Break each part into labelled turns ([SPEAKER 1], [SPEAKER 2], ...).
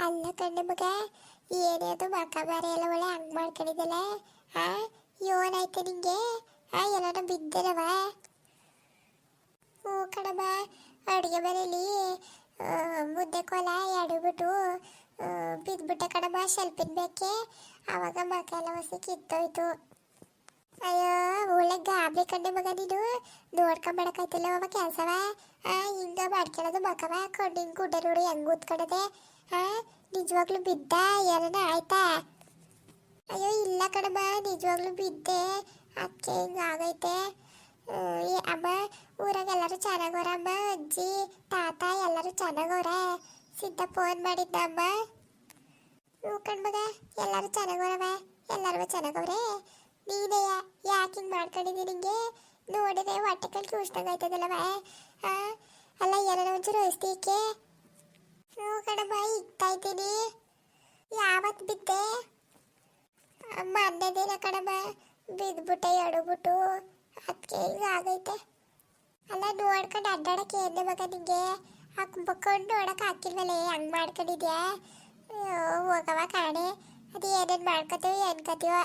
[SPEAKER 1] ಅಲ್ಲ ಕಣ್ಣು ಮಗ ಏನೇದು ಮಕ ಬಾರಿ ಎಲ್ಲ ಒಳ್ಳೆ ಹಂಗ್ ಮಾಡ್ಕೊಂಡಿದ್ದಲ್ಲ? ಆ, ಏನಾಯ್ತು ನಿಂಗೆ? ಆ ಎಲ್ಲಾರ ಬಿದ್ದನವ ಹ್ಞೂ ಕಣಮ್ಮ, ಅಡುಗೆ ಮನೇಲಿ ಮುದ್ದೆ ಕೋಲ ಎಡಬಿಟ್ಟು ಬಿದ್ದುಬಿಟ್ಟೆ ಕಣಮ್ಮ ಶೆಲ್ಪಿನ ಬೇಕೆ ಆವಾಗ ಮಕ ಎಲ್ಲ ಹೊಸಿ ಕಿತ್ತೋಯ್ತು. ಅಯ್ಯೋ, ಒಳ್ಳೆ ಗಾಬರಿ ಕಂಡೆ ಮಗ ನೀನು. ನೋಡ್ಕೊಂಬಡಕಾಯ್ತಿಲ್ಲ ಅವ ಕೆಲಸವ? ಹಿಂಗ ಮಾಡ್ಕೊಳ್ಳೋದು ಮಕವ ಕಣ್ಣಿನ ಗುಡ್ಡ ನೋಡಿ ಹೆಂಗ್ ಕೂತ್ಕೊಳ್ಳೋದೆ ನಿಜವಾಗ್ಲೂ ಬಿದ್ದ? ಎರಡ ಆಯ್ತಾ? ಅಯ್ಯೋ ಇಲ್ಲ ಕಣಮ್ಮ ನಿಜವಾಗ್ಲೂ ಬಿದ್ದೆ. ಅದಕ್ಕೆ ಹಿಂಗೆ ಆಗೈತೆ? ಆ, ಈ ಅಮ್ಮ ಊರಾಗ ಎಲ್ಲರೂ ಚೆನ್ನಾಗವ್ರ ಅಮ್ಮ? ಅಜ್ಜಿ ತಾತ ಎಲ್ಲರೂ ಚೆನ್ನಾಗವ್ರ ಸಿದ್ಧ ಫೋನ್ ಮಾಡಿದ್ದ ಅಮ್ಮ? ಹ್ಞೂ ಕಣ್ಮಗ ಎಲ್ಲರೂ ಚೆನ್ನಾಗವ್ರವ ಎಲ್ಲರೂ ಚೆನ್ನಾಗವ್ರೆ? ನೀನೇ ಯಾಕೆ ಹಿಂಗೆ ಮಾಡ್ಕೊಂಡಿದ್ದೀನಿ ನಿಂಗೆ? ನೋಡಿದ್ರೆ ಹೊಟ್ಟೆ ಕಲ್ ಕೂಸ್ದಂಗೆ ಆಯ್ತದಲ್ಲವ ಅಲ್ಲ ಏನಾರ ಒಂಚೂರು ವಹಿಸ್ತೀಕೆ ಹ್ಞೂ ಕಣಮ್ಮ ಇಕ್ತಾ ಇದ್ದೀನಿ. ಯಾವತ್ತು ಬಿದ್ದೆ? ಮೊನ್ನೆದಿನ ಕಣಮ್ಮ ಬಿದ್ಬಿಟ್ಟೆ ಎಡಬಿಟ್ಟು ಅದಕ್ಕೆ ಈಗ ಆಗೈತೆ. ಅಲ್ಲ, ನೋಡ್ಕೊಂಡು ಅಡ್ಡಾಡಕ್ಕೆ ಏನೇ ಮಗ ನಿಂಗೆ? ಹಾಕ್ಕೊಂಡು ನೋಡಕ್ಕೆ ಹಾಕಿಲ್ವಲ್ಲ ಹಂಗೆ ಮಾಡ್ಕೊಂಡಿದ್ಯಾ? ಹೋಗವ ಕಾಣೆ. ಅದು ಏನೇನು ಮಾಡ್ಕೋತೀವಿ ಅನ್ಕೋತೀವ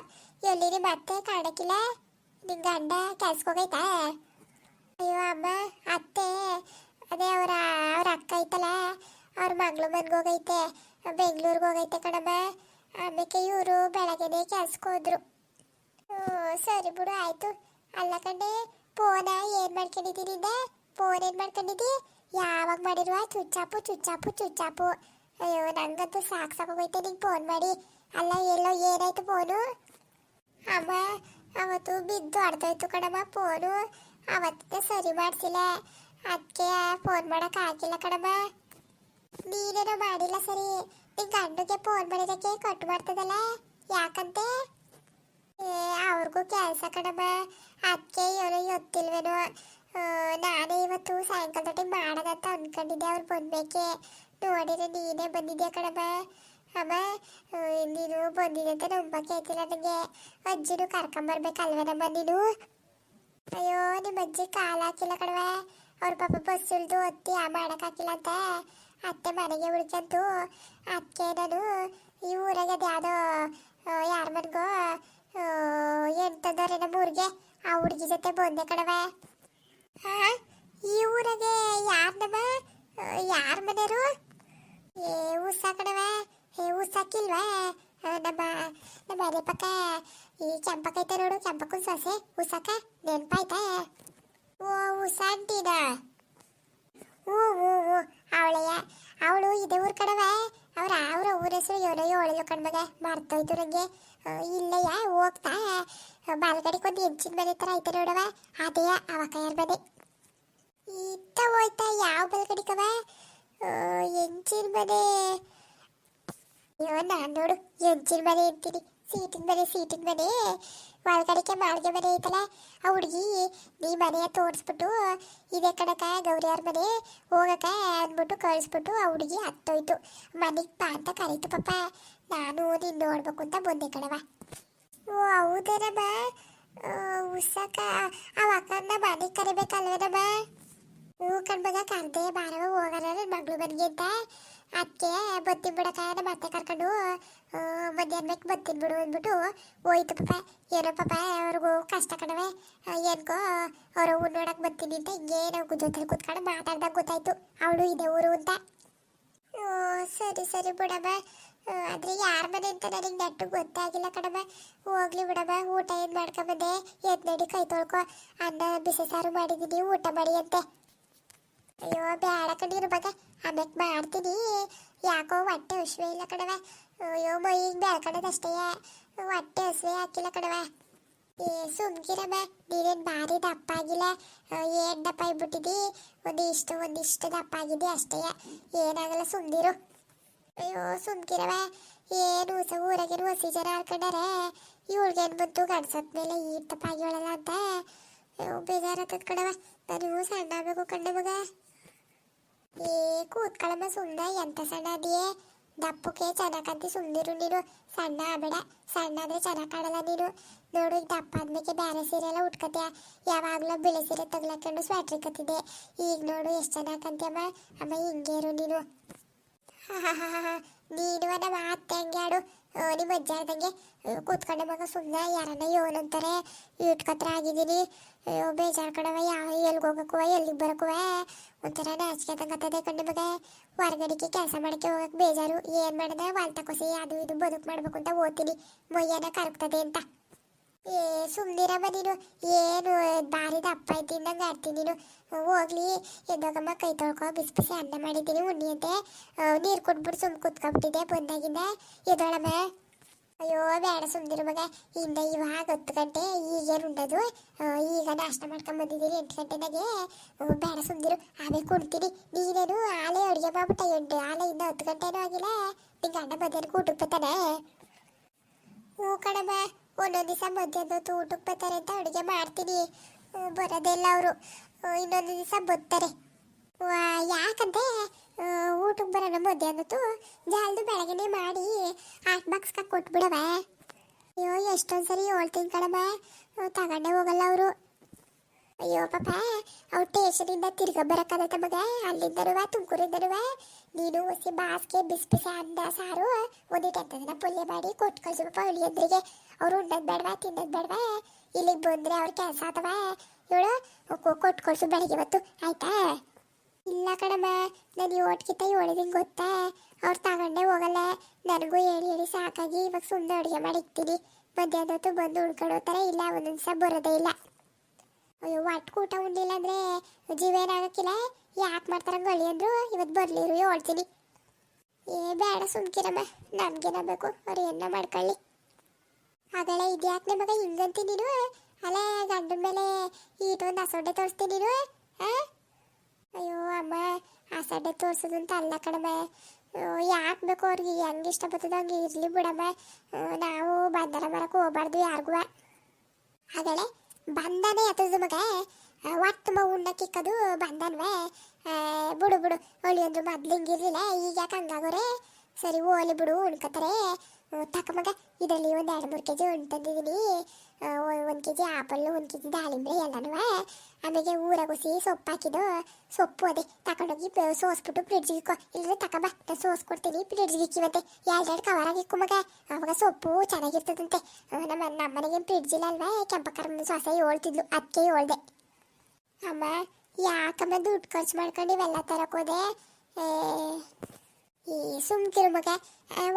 [SPEAKER 1] ಎಲ್ಲಿ ಮತ್ತೆ? ಕಾಣಕ್ಕಿಲ್ಲ. ನಿನ್ ಗಂಡ ಕೆಲ್ಸಕ್ಕೆ ಹೋಗೈತಾ? ಅಯ್ಯೋ, ಅಮ್ಮ, ಅತ್ತೆ. ಅದೇ ಅವರ, ಅವ್ರ ಅಕ್ಕ ಐತಲ್ಲ. ಅವ್ರ ಮಗಳು ಮನ್ಗೆ ಹೋಗೈತೆ, ಬೆಂಗಳೂರಿಗೆ ಹೋಗೈತೆ ಕಣಮ್ಮ. ಆಮೇಲೆ ಇವರು ಬೆಳಗ್ಗೆನೆ ಕೆಲ್ಸಕ್ಕೆ ಹೋದ್ರು. ಸರಿ ಬಿಡು, ಆಯಿತು. ಅಲ್ಲ ಕಣೆ, ಫೋನ ಏನು ಮಾಡ್ಕೊಂಡಿದ್ದೀನಿ ಫೋನ್ ಏನು ಮಾಡ್ಕೊಂಡಿದ್ದಿ ಯಾವಾಗ ಮಾಡಿರುವ? ಚುಚ್ಚಾಪು ಚುಚ್ಚಾಪು ಚುಚ್ಚಾಪು. ಅಯ್ಯೋ, ನಂಗಂತೂ ಸಾಕು ಸಾಕೋಗೈತೆ ನಿಂಗೆ ಫೋನ್ ಮಾಡಿ. ಅಲ್ಲ, ಎಲ್ಲೋ ಏನಾಯ್ತು ಫೋನು? ಅಮ್ಮ, ಅವತ್ತು ಬಿದ್ದು ಹೊಡೆದೋಯ್ತು ಕಣಮ್ಮ ಫೋನು. ಅವತ್ತೇ ಸರಿ ಮಾಡಿಸಿಲ್ಲ. ಅದಕ್ಕೆ ಫೋನ್ ಮಾಡೋಕ್ಕಾಗಿಲ್ಲ ಕಣಮ್ಮ. ನೀನೇನೋ ಮಾಡಿಲ್ಲ ಸರಿ. ನಿನ್ ಗಂಡುಗೆ ಫೋನ್ ಮಾಡಿದಕ್ಕೆ ಕಟ್ ಮಾಡ್ತದಲ್ಲ? ಯಾಕಂತೆ? ಏ, ಅವ್ರಿಗೂ ಕೆಲಸ ಕಣಮ್ಮ. ಅದಕ್ಕೆ ಏನೋ ಗೊತ್ತಿಲ್ವೇನೋ. ನಾನೇ ಇವತ್ತು ಸಾಯಂಕಾಲ ಟೈಮ್ ಮಾಡೋದಂತ ಅನ್ಕೊಂಡಿದ್ದೆ ಅವ್ರು ಬಂದಬೇಕೆ ನೋಡಿದ್ರೆ ನೀನೇ ಬಂದಿದ್ಯಾ ಕಣಮ್ಮ? ಅಮ್ಮ ನೀನು ಬಂದಿದ್ದಂತ ನಂಬಕ್ಕೆ ಆಯ್ತಿಲ್ಲ ನನಗೆ ಅಜ್ಜಿನೂ ಕರ್ಕೊಂಬರ್ಬೇಕಲ್ವೇನಮ್ಮ ನೀನು? ಅಯ್ಯೋ ನಿಮ್ಮ ಅಜ್ಜಿ ಕಾಲು ಹಾಕಿಲ್ಲ ಕಣವ ಅವ್ರ ಪಾಪ ಬಸ್ ಒತ್ತಿ ಆ ಮಾಡೋಕ್ಕಾಕಿಲ್ಲ ಅಂತ. ಅತ್ತೆ ಮನೆಗೆ ಉಳ್ಕಂತು ಅದಕ್ಕೆ ನಾನು ಈ ಊರಾಗ ಅದು ಯಾವುದೋ ಯಾರ ಮನ್ಗೋ ಎಂಟದವ್ರೆ ನಮ್ಮ ಊರಿಗೆ? ಆ ಹುಡುಗಿ ಜೊತೆ ಬಂದೆ ಕಣವ ಹಾ ಈ ಊರಾಗೆ ಯಾರ್ ನಮ್ಮ ಯಾರ ಮನೆಯವರು? ಏ ಉಸ ಕಣವ ಏ ಉಸಾಕಿಲ್ವಾ ನಮ್ಮ ನಮ್ಮ ಮನೆ ಪಕ್ಕ, ಈ ಕೆಂಪಕ್ಕ ಐತೆ ನೋಡು ಕೆಂಪಕ್ಕನ ಸೊಸೆ ಹುಸಾಕ ನೆನಪಾಯ್ತಾ? ಓ ಉಸ ಅಂತೀನ ಹ್ಞೂ ಹ್ಞೂ ಹ್ಞೂ ಅವಳೆಯ ಅವಳು ಇದೇ ಊರ್ ಕಡವೆ. ಅವ್ರ ಅವ್ರ ಊರ ಹೆಸರು ಏನೋ ಹೇಳಿಲ್ಲ ಕಣ್ಮಗ ಮರ್ತೋಯ್ತು ನಂಗೆ ಇಲ್ಲಯ್ಯ, ಹೋಗ್ತಾ. ಬಾಲ್ಗಡಿಗೆ ಒಂದು ಹೆಂಚಿನ ಮನೆ ತರ ಐತೆ ನೋಡವ ಅದೇ ಅವಕಾಯರ ಮನೆ ಇತ್ತ ಹೋಯ್ತಾ ಯಾವ ಬಲ್ಗಡಿಕವ ಹೆಂಚಿನ ಮನೆ ಅಯ್ಯೋ, ನಾನು ನೋಡು, ಹೆಂಚಿನ ಮನೆ ಅಂತೀನಿ. ಸೀಟಿನ ಮನೆ ಸೀಟಿನ ಮನೆ ಒಳಗಡೆಗೆ ಮಾಳಿಗೆ ಮನೆ ಐತಲ್ಲ, ಆ ಹುಡುಗಿ ನೀ ಮನೆಯ ತೋರಿಸ್ಬಿಟ್ಟು, ಇದೇ ಕಣಕ ಗೌರಿ ಅವ್ರ ಮನೆ ಹೋಗಕ ಅಂದ್ಬಿಟ್ಟು ಕಳಿಸ್ಬಿಟ್ಟು ಆ ಹುಡುಗಿ ಹತ್ತೋಯ್ತು. ಮನೆಗೆ ಬಾ ಅಂತ ಕರೀತು ಪಾಪ. ನಾನು ನೀನು ನೋಡ್ಬೇಕು ಅಂತ ಬಂದೆ ಕಣವ ಓ, ಹೌದೇನಮ್ಮ? ಉಸಕ ಆ ಅಕ್ಕನ ಮನೆಗೆ ಕರಿಬೇಕಲ್ವೇನಮ್ಮ? ಹ್ಞೂ ಕಣ್ಮಗ ಕರ್ದೆ ಬಾರವ ನನ್ನ ಮಗಳು ಮನೆಗೆ ಅಂತ. ಅದಕ್ಕೆ ಬತ್ತಿ ಬಿಡಕ ಮತ್ತೆ ಕರ್ಕೊಂಡು ಮಧ್ಯಾಹ್ನ ಬೇಕು ಬತ್ತಿನ ಬಿಡು ಅಂದ್ಬಿಟ್ಟು ಹೋಯ್ತು ಪಾಪ. ಏನೋ ಪಾಪ, ಅವ್ರಿಗೂ ಕಷ್ಟ ಕಣವೆ ಏನ್ಕೋ, ಅವ್ರ ಊರು ನೋಡಕ್ಕೆ ಬರ್ತೀನಿ ಅಂತ ಹಿಂಗೆ ನಾವು ಜೊತೆ ಕೂತ್ಕೊಂಡು ಮಾತಾಡ್ದಾಗ ಗೊತ್ತಾಯ್ತು. ಅವಳು ಇದೆ ಊರು ಅಂತ. ಓ, ಸರಿ ಸರಿ ಬಿಡಮ್ಮ ಆದರೆ ಯಾರು ಮನೆ ಅಂತ ನನಗೆ ನೆಟ್ಟು ಗೊತ್ತಾಗಿಲ್ಲ ಕಣಮ್ಮ ಹೋಗ್ಲಿ ಬಿಡಮ್ಮ ಊಟ ಏನು ಮಾಡ್ಕೊಂಬಂದೆ ಎದ್ ನಡಿ ಕೈ ತೊಳ್ಕೊ. ಅನ್ನ, ಬಿಸಿ ಸಾರು ಮಾಡಿದ್ದೀನಿ, ಊಟ ಮಾಡಿ ಅಂತೆ. ಅಯ್ಯೋ ಬೇಡ ಕಡೆ ಮಗ ಆಮ್ಯಾಕ್ ಮಾಡ್ತೀನಿ. ಯಾಕೋ ಹೊಟ್ಟೆ ಹಸುವೆ ಇಲ್ಲ ಕಡವೆ ಅಯ್ಯೋ ಮೈಗೆ ಬೆಳ್ಕೊಳ್ಳೋದಷ್ಟೇ ಹೊಟ್ಟೆ ಹಸುವೆ ಹಾಕಿಲ್ಲ ಕಡವೆ ಏ, ಸುಮ್ಕಿರಮ್ಮ. ನೀನೇನು ಭಾರಿ ದಪ್ಪ ಆಗಿಲ್ಲ. ಏನು ದಪ್ಪ ಆಗ್ಬಿಟ್ಟಿದ್ದಿ ಒಂದಿಷ್ಟು ಒಂದಿಷ್ಟು ದಪ್ಪ ಆಗಿದೆ ಅಷ್ಟೇ. ಏನಾಗಲ್ಲ, ಸುಮ್ನಿರು. ಅಯ್ಯೋ ಸುಮ್ಕಿರವ ಏನು ಹೊಸ ಊರಾಗಿನ ಹೊಸಿ ಜನ ಹಾಕೊಂಡಾರೆ ಇವಳಿಗೇನು ಬಂತು? ಗಂಡ್ಸತ್ ಮೇಲೆ ಈ ಆಗಿವಳಲ್ಲ ಅಂತ. ಅಯ್ಯೋ ಕಡವ ನನಗೂ ಸಣ್ಣ ಆಗಬೇಕು ಕಂಡೆ ಮಗ. ಏ, ಕೂತ್ಕೊಳ್ಳಮ್ಮ ಸುಮ್ಮನೆ ಎಂತ ಸಣ್ಣ ಅದಿಯೇ? ದಪ್ಪಕ್ಕೆ ಚೆನ್ನಾಗಂತಿ ಸುಂದಿರು ನೀನು. ಸಣ್ಣ ಆಬೇಡ ಸಣ್ಣ ಆದ್ರೆ ಚೆನ್ನಾಗಿ ಕಾಣಲ್ಲ ನೀನು. ನೋಡು ದಪ್ಪ ಆದ್ಮೇಲೆ ಬೇರೆ ಸೀರೆ ಎಲ್ಲ ಉಟ್ಕತ್ಯ? ಯಾವಾಗಲೂ ಬಿಳಿ ಸೀರೆ ತಗ್ಲಾಕೊಂಡು ಸ್ವೆಟ್ರ್ ಕತ್ತಿದೆ ಈಗ ನೋಡು, ಎಷ್ಟು ಚೆನ್ನಾಗಿ ಕಂತ್ಯಮ್ಮ ಅಮ್ಮ, ಹಿಂಗೆ ಇರು ನೀನು. ನೀನು ನಮ್ಮ ಅತ್ತೆ ಹಂಗೆ ಆಡು? ನಿಮ್ಮ ಅಜ್ಜ ಹೇಳ್ದಂಗೆ ಕೂತ್ಕೊಂಡೆ ಮಗ ಸುಮ್ಮನೆ ಯಾರನ್ನ ಯೋನ್ ಅಂತಾರೆ, ಇಟ್ಕತ್ರ ಆಗಿದ್ದೀನಿ ಬೇಜಾರು ಕಡವ ಯಾವ ಎಲ್ಲಿಗೆ ಹೋಗಕ್ಕುವ, ಎಲ್ಲಿಗೆ ಬರಕ್ಕುವ, ಒಂಥರ ನಾಚಿಕೆ ತಂಗತ್ತದೆ ಕಂಡು ಮಗ. ಹೊರಗಡಿಕೆ ಕೆಲಸ ಮಾಡಕ್ಕೆ ಹೋಗಕ್ಕೆ ಬೇಜಾರು, ಏನು ಮಾಡಿದೆ, ವಾಲ್ ತಕೋಸಿ ಅದು ಇದು ಬದುಕು ಮಾಡ್ಬೇಕು ಅಂತ ಓದ್ತೀನಿ ಮೊಯ್ಯನ ಕರಗ್ತದೆ ಅಂತ. ಏ ಸುಮ್ನಿರಮ್ಮ ನೀನು. ಏನು ದಾರಿ ದಪ್ಪ ಇದ್ದಿಂದಂಗೆ ಆಡ್ತೀನಿ ನೀನು. ಹೋಗ್ಲಿ. ಎದ್ದೋಗಮ್ಮ ಕೈ ತೊಳ್ಕೊ ಬಿಸಿ ಬಿಸಿ ಅನ್ನ ಮಾಡಿದ್ದೀನಿ ಉಣ್ಣಿ ಅಂತೆ. ನೀರು ಕೊಟ್ಬಿಟ್ಟು ಸುಮ್ ಕುತ್ಕೊಂಡ್ಬಿಟ್ಟಿದ್ದೆ ಬಂದಾಗಿಂದ. ಎದ್ದೋಳಮ್ಮ. ಅಯ್ಯೋ ಬೇಡ ಸುಮ್ಮನಿರು ಮಗ. ಇಂದ ಇವಾಗ ಹತ್ತು ಗಂಟೆ ಈಗೇನು ಉಂಡದು? ಈಗ ನಾಷ್ಟ ಮಾಡ್ಕೊಂಡ್ ಬಂದಿದ್ದೀನಿ ಎಂಟು ಗಂಟೆನಾಗೆ. ಆ, ಬೇಡ ಸುಮ್ಮನಿರು ಆಮೇಲೆ ಕೊಡ್ತೀನಿ ನೀನೇನು ಆಲೆ ಅಡುಗೆ ಮಾಡ್ಬಿಟ್ಟ ಎಂಟು ಆಲೆ ಇನ್ನ ಹತ್ತು ಗಂಟೆನೂ ಆಗಿಲ್ಲ. ನಿಂಗೆ ಅಣ್ಣ ಬಂದೇನು ಊಟಕ್ಕೆ ಬರ್ತಾನೆ? ಹ್ಞೂ ಕಣಮ್ಮ. ಒಂದೊಂದು ದಿವಸ ಮಧ್ಯಾಹ್ನ ಹೊತ್ತು ಊಟಕ್ಕೆ ಬರ್ತಾರೆ ಅಂತ ಅಡುಗೆ ಮಾಡ್ತೀನಿ. ಬರೋದೆಲ್ಲ ಅವರು. ಇನ್ನೊಂದು ದಿವಸ ಬರ್ತಾರೆ. ಯಾಕಂದ್ರೆ ಊಟಕ್ಕೆ ಬರೋಣ ಮಧ್ಯಾಹ್ನ ಹೊತ್ತು ಜಲ್ದು ಬೆಳಗ್ಗೆನೆ ಮಾಡಿ ಆಟ್ ಬಾಕ್ಸ್ಗೆ ಕೊಟ್ಬಿಡವೆ. ಅಯ್ಯೋ ಎಷ್ಟೊಂದು ಸರಿ ಹೇಳ್ತೀನಿ ಕಣಮ್ಮ. ತಗೊಂಡೇ ಹೋಗಲ್ಲ ಅವರು. ಅಯ್ಯೋ ಪಾಪ ಅವ್ರು ಟೇಷನಿಂದ ತಿರ್ಗ ಬರಕದ ಮಗ. ಅಲ್ಲಿಂದರುವ ತುಮಕೂರಿಂದರುವ ನೀನು ಒಸಿ ಬಾಸ್ಗೆ ಬಿಸಿ ಬಿಸಿ ಅನ್ನ, ಸಾರು ಒಂದಿಟ್ಟು ಪುಲ್ಯ ಮಾಡಿ ಕೊಟ್ಟು ಕಳ್ಸು ಪಾಪ ಅವಳಿ ಎದುರಿಗೆ ಅವ್ರು ಉಣ್ಣೋದು ಬೇಡವಾ, ತಿನ್ನದ್ ಬೇಡವಾ. ಇಲ್ಲಿಗೆ ಬಂದ್ರೆ ಅವ್ರ ಕೆಲಸ ಆತವ. ಇವಳು ಕೊಟ್ಟು ಕಳಿಸು ಬೆಳಿಗ್ಗೆ ಹೊತ್ತು. ಆಯ್ತಾ? ಇಲ್ಲ ಕಣಮ್ಮ, ನಾನು ಓಟ್ಕಿತ್ತ ಹೇಳಿದಂಗೆ ಗೊತ್ತಾ? ಅವ್ರು ತಗೊಂಡೇ ಹೋಗಲ್ಲ. ನನಗೂ ಹೇಳಿ ಹೇಳಿ ಸಾಕಾಗಿ ಇವಾಗ ಸುಮ್ಮನೆ ಅಡುಗೆ ಮಾಡಿ ಇಕ್ತೀನಿ ಮಧ್ಯಾಹ್ನ ಹೊತ್ತು ಬಂದು ಹೋಗ್ತಾರೆ ಇಲ್ಲ ಒಂದೊಂದು ಸಹ ಬರೋದೇ ಇಲ್ಲ. ಅಯ್ಯೋ ಒಟ್ಟು ಊಟ ಉಂಡಿಲ್ಲ ಅಂದ್ರೆ ಜೀವೇನಾಗಕ್ಕಿಲ್ಲ ಯಾಕೆ ಮಾಡ್ತಾರ ಗಳಿ ಅಂದ್ರು ಇವತ್ತು ಬರ್ಲಿರು ಹೇಳ್ತೀನಿ. ಏ, ಬೇಡ ಸುಮ್ಕಿರಮ್ಮ ನಮ್ಗೇನ ಬೇಕು, ಅವ್ರು ಏನ ಮಾಡ್ಕೊಳ್ಳಿ. ಆಗಲೇ ಇದ್ಯಾಕೆ ಮಗ ಹಿಂಗಂತಿ ನೀನು? ಅಲ್ಲ ಗಂಡನ ಮೇಲೆ ಈಟೊಂದು ಹಸೊಡ್ಡೆ ತೋರಿಸ್ತೀನಿ ನೀನು? ಅಯ್ಯೋ, ಅಮ್ಮ ಅಸಡ್ಡೆ ತೋರ್ಸೋದು ಅಂತ ಅಲ್ಲ ಕಣಮ್ಮ. ಯಾಕೆ ಬೇಕು ಅವ್ರಿಗೆ? ಹೆಂಗೆ ಇಷ್ಟ ಬರ್ತದೆ ಹಂಗೆ ಇರಲಿ ಬಿಡಮ್ಮ. ನಾವು ಬಂದರ ಮರಕ್ಕೆ ಹೋಗ್ಬಾರ್ದು ಯಾರಿಗೂ. ಆಗಲೇ ಬಂದನೆ ಎತ್ತದ ಮಗ. ಒಟ್ಟು ಮ ಉಣ್ಣಕ್ಕಿಕ್ಕದು ಬಂದನ್ವೆ. ಬಿಡು ಬಿಡು. ಮೊದ್ಲು ಹಿಂಗಿರ್ಲಿಲ್ಲ ಈಗ ಯಾಕೆ ಹಂಗಾಗೋರೆ ಸರಿ ಓಲಿ ಬಿಡು ಉಣ್ಕತಾರೆ. ತಕ್ಕ ಮಗ, ಇದರಲ್ಲಿ ಒಂದು ಎರಡು ಮೂರು ಕೆ ಜಿ ಉಣ್ ತಂದಿದ್ದೀನಿ. ಒಂದು ಕೆ ಜಿ ಆಪಲ್ಲು, ಒಂದು ಕೆ ಜಿ ದಾಳಿಂಬೆ ಎಲ್ಲನೂ ಆಮೇಲೆ ಊರಾಗುಸಿ ಸೊಪ್ಪು ಹಾಕಿದ್ದು, ಸೊಪ್ಪು ಅದೇ ತಗೊಂಡೋಗಿ ಸೋಸ್ಬಿಟ್ಟು ಫ್ರಿಡ್ಜ್ಗೆ ಇಕ್ಕೋ ಇಲ್ಲದ್ರೆ ತಗೊಂಬ ನಾನು ಸೋಸ್ ಕೊಡ್ತೀನಿ ಫ್ರಿಡ್ಜಿಗೆ ಇಕ್ಕಿವಂತೆ ಎರಡೆರಡು ಕವರಾಗಿ ಇಕ್ಕು ಮಗ. ಅವಾಗ ಸೊಪ್ಪು ಚೆನ್ನಾಗಿರ್ತದಂತೆ. ನಮ್ಮ ನಮ್ಮ ಮನೆಗೆ ಫ್ರಿಡ್ಜ್ ಇಲ್ಲ ಅಲ್ವಾ ಕೆಂಪಕ್ಕರ ಸೊಸೆ ಹೇಳ್ತಿದ್ಲು ಅದಕ್ಕೆ ಹೇಳ್ದೆ. ಅಮ್ಮ, ಯಾಕಮ್ಮ ದುಡ್ಡು ಖರ್ಚು ಮಾಡ್ಕೊಂಡು ಇವೆಲ್ಲ ತರಕೋದೆ ಈ ಸುಮ್ಕಿರು ಮಗ.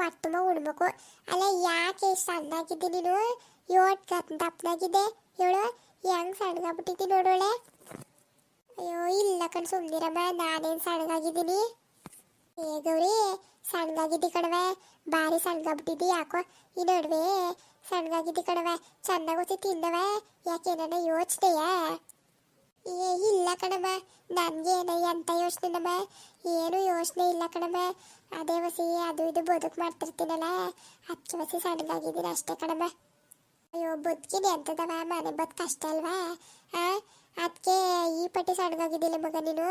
[SPEAKER 1] ಒಟ್ಟುಮ ಉಣ್ಬೇಕು ಅಲ್ಲ, ಯಾಕೆ ಸಣ್ಣಾಗಿದ್ದೆ ನೀನು? ಯೋಟ್ ದಪ್ಪನಾಗಿದೆ ಹೇಳು ಹೆಂಗ್ ಸಣ್ಣಗಾಗ್ಬಿಟ್ಟಿದ್ದಿ ನೋಡೋಳೆ ಅಯ್ಯೋ, ಇಲ್ಲ ಕಣ್ ಸುಮ್ಮನಿರಮ್ಮ ನಾನೇನು ಸಣ್ಣಗಾಗಿದ್ದೀನಿ. ಏ ಗೌರಿ, ಸಣ್ಣಗಾಗಿದ್ದಿ ಕಣವೆ ಭಾರಿ ಸಣ್ಣಗಾಗ್ಬಿಟ್ಟಿದ್ದಿ, ಯಾಕೋ? ಈ ನಡುವೆ ಸಣ್ಣಗಾಗಿದ್ದಿ ಕಣವೆ ಚೆನ್ನಾಗಿ ಹೊಸಿ ತಿಂದವೆ ಯಾಕೇನ ಯೋಚನೆಯ? ಏ, ಇಲ್ಲ ಕಣಮ್ಮ. ನನಗೇನ ಎಂತ ಯೋಚನೆ ನಮ್ಮ. ಏನು ಯೋಚನೆ ಇಲ್ಲ ಕಣಮ್ಮ. ಅದೇ ವಸಿ ಅದು ಇದು ಬದುಕು ಮಾಡ್ತಿರ್ತೀನಲ್ಲ. ಹಚ್ಚ ವಸಿ ಸಣ್ಣಗಾಗಿದ್ದೀನಿ ಅಷ್ಟೇ ಕಣಮ್ಮ. ಅಯ್ಯೋ ಬದುಕಿದೆ ಅಂತದವ ಮನೆ ಬದ್ ಕಷ್ಟ ಅಲ್ವಾ? ಆ? ಅದಕ್ಕೆ ಈ ಪಟ್ಟಿ ಸಣ್ಣಗಾಗಿದ್ದಿಲ್ಲ ಮಗ ನೀನು?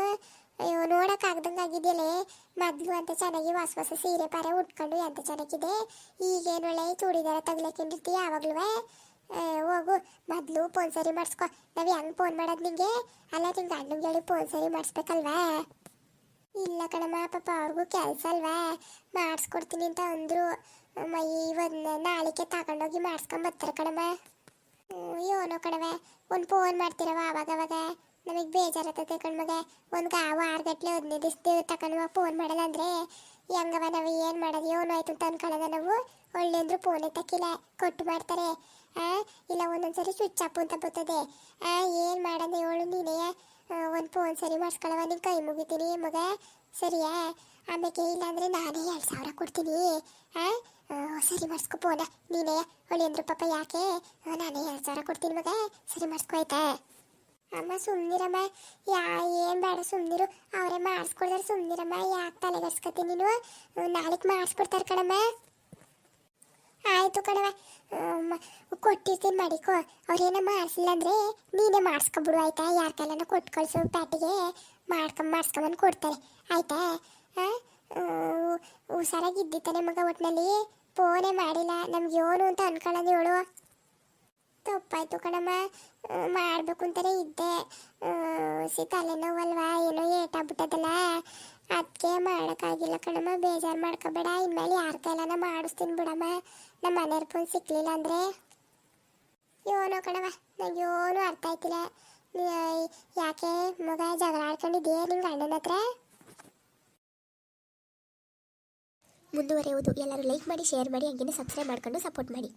[SPEAKER 1] ಅಯ್ಯೋ ನೋಡೋಕ್ಕಾಗ್ದಂಗೆ ಆಗಿದ್ದಿಲ್ಲ ಮೊದಲು ಅಂತ ಚೆನ್ನಾಗಿ ಹೊಸ ಹೊಸ ಸೀರೆ ಪಾರೆ ಉಟ್ಕೊಂಡು ಎಂತ ಚೆನ್ನಾಗಿದೆ? ಈಗೇನೊಳ್ಳೆ ಚೂಡಿದಾರ ತಗ್ಲಕ್ಕಿಂದಿರ್ತಿ ಯಾವಾಗ್ಲೂ ಹೋಗು, ಮೊದಲು ಫೋನ್ ಸರಿ ಮಾಡಿಸ್ಕೊ. ನಾವು ಹೆಂಗೆ ಫೋನ್ ಮಾಡೋದು ನಿಂಗೆ? ಅಲ್ಲ ನಿಂಗೆ ಗಂಡಂಗೆ ಹೇಳಿ ಫೋನ್ ಸರಿ ಮಾಡಿಸ್ಬೇಕಲ್ವಾ? ಇಲ್ಲ ಕಣಮ್ಮ, ಪಾಪ ಅವ್ರಿಗೂ ಕೆಲಸ ಅಲ್ವಾ. ಮಾಡಿಸ್ಕೊಡ್ತೀನಿ ಅಂತ ಅಂದರು. ಮೈ ಒಂದು ನಾಳಿಕೆ ತಗೊಂಡೋಗಿ ಮಾಡಿಸ್ಕೊಂಬರ್ತಾರೆ ಕಣಮ್ಮ. ಏನೋ ಕಣವೆ, ಒಂದು ಫೋನ್ ಮಾಡ್ತೀರವ ಅವಾಗ ಅವಾಗ ನಮಗೆ ಬೇಜಾರತ್ತೆ ಕಣ್ಮಗ. ಒಂದು ಗಾವ ಆರು ಗಂಟ್ಲೆ ಹದಿನೈದು ದಿವಸ ತಗೊಂಡು ಫೋನ್ ಮಾಡಲ್ಲ ಅಂದರೆ ಹೆಂಗವ ನಾವು ಏನು ಮಾಡೋದು, ಏನು ಆಯ್ತು ಅಂತ ಅನ್ಕೊಳ್ಳೋದ ನಾವು. ಒಳ್ಳೆ ಅಂದ್ರು ಫೋನ್ ಎತ್ತಕ್ಕಿಲ್ಲ ಕೊಟ್ಟು ಮಾಡ್ತಾರೆ. ಇಲ್ಲ ಒಂದೊಂದ್ಸರಿ ಸ್ವಿಚ್ ಆಫ್ ಅಂತ ಬರ್ತದೆ. ಏನು ಮಾಡೋದು ಹೇಳು ನೀನೇ. ಒಂದು ಫೋನ್ ಸರಿ ಮಾಡಿಸ್ಕೊಳ್ಳವ ನಿನ್ ಕೈ ಮುಗಿತೀನಿ ಮಗ. ಸರಿಯಾ? ಆಮೇಲೆ ಇಲ್ಲಾಂದ್ರೆ ನಾನೇ ಎರಡು ಸಾವಿರ ಕೊಡ್ತೀನಿ. ಆ, ಸರಿ ಮಾಡಿಸ್ಕೊ ಫೋನ ನೀನೇ? ಒಳ್ಳೆ ಅಂದ್ರು ಪಾಪ ಯಾಕೆ? ನಾನೇ ಎರಡು ಸಾವಿರ ಕೊಡ್ತೀನಿ ಮಗ. ಸರಿ ಮಾಡಿಸ್ಕೊ ಆಯ್ತಾ? ಅಮ್ಮ ಸುಮ್ನಿರಮ್ಮ. ಯಾ ಏನು ಬೇಡ ಸುಮ್ನಿರು. ಅವರೇ ಮಾಡಿಸ್ಕೊಡ್ತಾರೆ ಸುಮ್ನಿರಮ್ಮ. ಯಾಕೆ ತಲೆಗಡ್ಸ್ಕೊತೀನಿ ನೀನು? ನಾಳೆಗೆ ಮಾಡಿಸ್ಕೊಡ್ತಾರೆ ಕಣಮ್ಮ. ಆಯ್ತು ಕಣವ ಕೊಟ್ಟಿರ್ತೀನಿ ಮಾಡಿಕೊ ಅವ್ರೇನ ಮಾಡಿಸಿಲ್ಲ ಅಂದರೆ ನೀನೇ ಮಾಡಿಸ್ಕೊಬಿಡು, ಆಯ್ತಾ? ಯಾರ ಕೈಲನ ಕೊಟ್ಟು ಕಳ್ಸು ಪ್ಯಾಟಿಗೆ ಮಾಡ್ಕೊಂಡ್ ಮಾಡಿಸ್ಕೊಂಬಂದು ಕೊಡ್ತಾರೆ. ಆಯ್ತಾ? ಹುಷಾರಾಗಿದ್ದಿತ್ತಾನೆ ಮಗ ಒಟ್ಟಿನಲ್ಲಿ ಫೋನೇ ಮಾಡಿಲ್ಲ. ನಮ್ಗೆ ಏನು ಅಂತ ಅನ್ಕೊಳ್ಳೋದು ಹೇಳು. ತಪ್ಪಾಯ್ತು ಕಣಮ್ಮ. ಮಾಡಬೇಕು ಅಂತಲೇ ಇದ್ದೆ. ಸಿ ತಲೆನೋವಲ್ವಾ? ಏನೋ ಏಟಾಗ್ಬಿಟ್ಟದಲ್ಲ. ಅದಕ್ಕೆ ಮಾಡೋಕ್ಕಾಗಿಲ್ಲ ಕಣಮ್ಮ, ಬೇಜಾರು ಮಾಡ್ಕೋಬೇಡ. ಇನ್ಮೇಲೆ ಯಾರ ಕೈಲಾನ ಮಾಡಿಸ್ತೀನಿ ಬಿಡಮ್ಮ. ನಮ್ಮ ಮನೆಯವ್ರ ಫೋನ್ ಸಿಕ್ಕಲಿಲ್ಲ ಅಂದರೆ? ಏನೋ ಕಣವ ನಂಗೆ ಏನೂ ಅರ್ಥ ಆಯ್ತಿಲ್ಲ. ಯಾಕೆ ಮಗ ಜಗಳ ಆಡ್ಕೊಂಡಿದ್ದೀಯ ನಿಮ್ಮ ಗಂಡನ ಹತ್ರ?
[SPEAKER 2] ಮುಂದುವರೆಯುವುದು. ಎಲ್ಲರೂ ಲೈಕ್ ಮಾಡಿ ಶೇರ್ ಮಾಡಿ, ಹಂಗೇನೆ ಸಬ್ಸ್ಕ್ರೈಬ್ ಮಾಡ್ಕೊಂಡು ಸಪೋರ್ಟ್ ಮಾಡಿ.